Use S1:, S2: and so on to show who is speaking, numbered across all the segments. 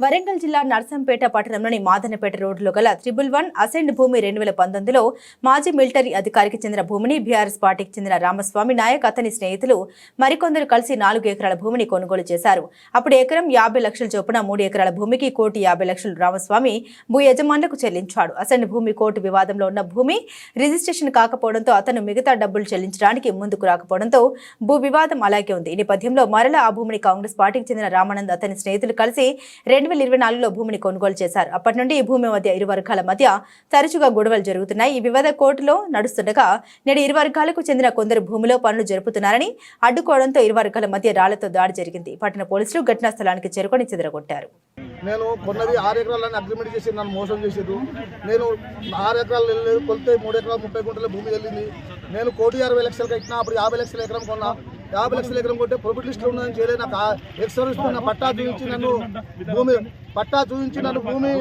S1: వరంగల్ జిల్లా నర్సంపేట పట్టణంలోని మాదనపేట రోడ్డులో గల త్రిబుల్ వన్ అసెండ్ భూమి రెండు వేల పంతొమ్మిదిలో మాజీ మిలిటరీ అధికారికి చెందిన భూమిని బీఆర్ఎస్ పార్టీకి చెందిన రామస్వామి నాయక్ అతని స్నేహితులు మరికొందరు కలిసి నాలుగు ఎకరాల భూమిని కొనుగోలు చేశారు. అప్పుడు ఎకరం యాభై లక్షల చొప్పున మూడు ఎకరాల భూమికి కోటి యాభై లక్షలు రామస్వామి భూ యజమానులకు చెల్లించాడు. అసెండ్ భూమి కోర్టు వివాదంలో ఉన్న భూమి రిజిస్ట్రేషన్ కాకపోవడంతో అతను మిగతా డబ్బులు చెల్లించడానికి ముందుకు రాకపోవడంతో భూ వివాదం అలాగే ఉంది. ఈ నేపథ్యంలో మరలా ఆ భూమిని కాంగ్రెస్ పార్టీకి చెందిన రామానంద్ అతని స్నేహితులు కలిసి రెండు వేల ఇరవై నాలుగులో భూమిని కొనుగోలు చేశారు. అప్పటి నుండి ఈ భూమి మధ్య ఇరు వర్గాల మధ్య తరచుగా గొడవలు జరుగుతున్నాయి. ఈ వివాద కోర్టులో నడుస్తుండగా నేడు ఇరు వర్గాలకు చెందిన కొందరు భూమిలో పనులు జరుపుతున్నారని అడ్డుకోవడంతో ఇరు వర్గాల మధ్య రాళ్ళతో దాడి జరిగింది. పట్టణ పోలీసులు ఘటనా స్థలానికి చేరుకొని చెదరగొట్టారు.
S2: నేను కొన్నది ఆరు ఎకరాలని అగ్రిమెంట్ చేసి నన్ను మోసం చేసేది నేను ఆరు ఎకరాలు వెళ్ళి కొలితే మూడు ఎకరాలు ముప్పై గుంటల భూమి వెళ్ళింది. నేను కోటి అరవై లక్షలు కట్టినా అప్పుడు యాభై లక్షల ఎకరం కొన్నా. యాభై లక్షల ఎకరం కొట్టే ప్రొఫిట్ లిస్ట్లో ఉన్నదని చేయలేదు. నాకు ఎక్స్ నా పట్టా చూపించి నన్ను భూమి పట్టా చూపించి నన్ను భూమి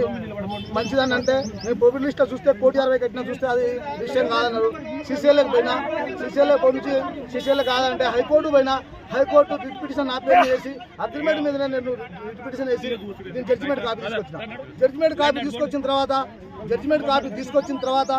S2: మంచిదని అంటే నేను ప్రొఫిట్ లిస్ట్లో చూస్తే కోటి అరవై కట్టినా చూస్తే అది విషయం కాదన్నారు. సిసిఎల్కి పోయినా సిసిఎల్కి పంపించి సిసిఎల్ కాదంటే హైకోర్టు పోయినా హైకోర్టు రిట్ పిటిషన్ నా చేసి అగ్రిమెంట్ మీద నేను రిట్ పిటిషన్ వేసి నేను జడ్జిమెంట్ కాపీ తీసుకొచ్చిన. జడ్జిమెంట్ కాపీ తీసుకొచ్చిన తర్వాత జడ్జిమెంట్ కాపీ తీసుకొచ్చిన తర్వాత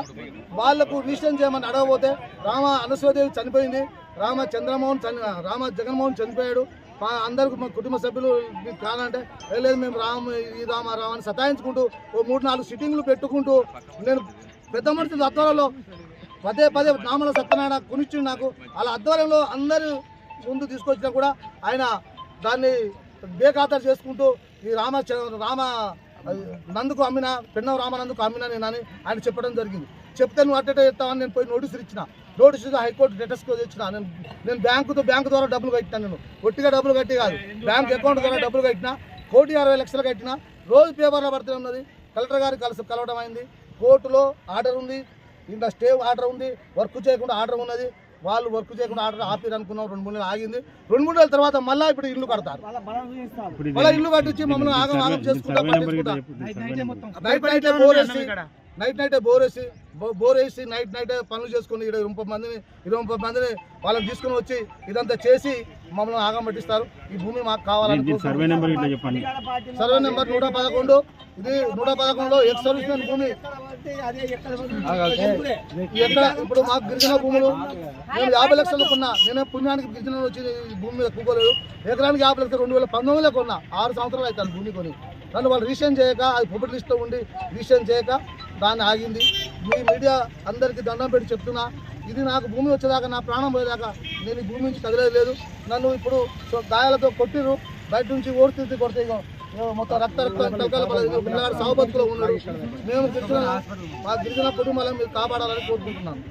S2: వాళ్ళకు రిజిస్టర్ చేయమని అడగబోతే రామ అనసూయదేవి చనిపోయింది. రామ చంద్రమోహన్ చని రామ జగన్మోహన్ చనిపోయాడు. మా అందరికి మా కుటుంబ సభ్యులు మీకు కావాలంటే లేదు మేము రామ ఈ రామ రామ అని సతాయించుకుంటూ ఓ మూడు నాలుగు సిట్టింగ్లు పెట్టుకుంటూ నేను పెద్ద మనుషుల ఆధ్వర్యంలో పదే పదే నామల సత్యనారాయణ కొనిచ్చి నాకు. అలా ఆధ్వర్యంలో అందరూ ముందు తీసుకొచ్చినా కూడా ఆయన దాన్ని బేఖాతరు చేసుకుంటూ ఈ రామ రామ నందుకు అమ్మిన పెన్నవ రామానందుకు అమ్మినా నేను అని ఆయన చెప్పడం జరిగింది. చెప్తే నువ్వు అట్టేట చెప్తావని నేను పోయి నోటీసులు ఇచ్చిన. నోటీసులు హైకోర్టు డెటస్కో తెచ్చిన నేను నేను బ్యాంకుతో బ్యాంకు ద్వారా డబ్బులు కట్టినా నేను. ఒట్టిగా డబ్బులు కట్టి కాదు. బ్యాంక్ అకౌంట్ ద్వారా డబ్బులు కట్టినా కోటి అరవై లక్షలు కట్టినా రోజు పేపర్లో పడుతూనే ఉన్నది. కలెక్టర్ గారికి కలిసి కలవడం అయింది. కోర్టులో ఆర్డర్ ఉంది. ఇంకా స్టే ఆర్డర్ ఉంది. వర్క్ చేయకుండా ఆర్డర్ ఉన్నది. వాళ్ళు వర్క్ చేయకుండా ఆర్డర్ ఆపిరు అనుకున్నాం. రెండు మూడు నెలలు ఆగింది. రెండు మూడు నెలల తర్వాత మళ్ళీ ఇప్పుడు ఇల్లు కడతారు. మళ్ళీ ఇల్లు కట్టించి మమ్మల్ని ఆగం ఆగం చేసుకుంటా నైట్ నైట్ బోర్ వేసి నైట్ నైట్ బోర్ వేసి బో- బోర్ వేసి నైట్ నైట్ పనులు చేసుకుని ఇరవై ముప్పై మందిని ఇరవై ముప్పై మందిని వాళ్ళని తీసుకుని వచ్చి ఇదంతా చేసి మమ్మల్ని ఆగం పట్టిస్తారు. ఈ భూమి మాకు కావాలని
S3: సర్వే నెంబర్ చెప్పండి.
S2: సర్వే నెంబర్ నూట పదకొండు ఇది నూట పదకొండులో ఎక్స్ సర్వీస్ భూమి. ఎక్కడ? ఇప్పుడు మాకు గిరిజన భూములు. నేను యాభై లక్షలు కొన్నా. నేను పుణ్యానికి గిరిజన వచ్చి ఈ భూమి మీద కూకోలేదు. ఎకరానికి యాభై లక్షలు రెండు వేల పంతొమ్మిదిలో కొన్నా. ఆరు సంవత్సరాలు అవుతాను భూమి కొని. నన్ను వాళ్ళు రిజిస్ట్రేషన్ చేయక అది పబ్లిక్ లిస్ట్లో ఉండి రిజిస్ట్రేషన్ చేయక దాన్ని ఆగింది. మీ మీడియా అందరికీ దండం పెట్టి చెప్తున్నా ఇది నాకు భూమి వచ్చేదాకా నా ప్రాణం పోయేదాకా నేను ఈ భూమి నుంచి కదిలేదు లేదు. నన్ను ఇప్పుడు గాయాలతో కొట్టిరు బయట నుంచి ఓడి కొడితే ఇగో మొత్తం రక్త రక్త తలకాయల పడదు. పిల్లగాడు సాగు బతుకులో ఉన్నాడు. మేము గిరిజన మా గిరిజన కుటుంబాలను మీరు కాపాడాలని కోరుకుంటున్నాను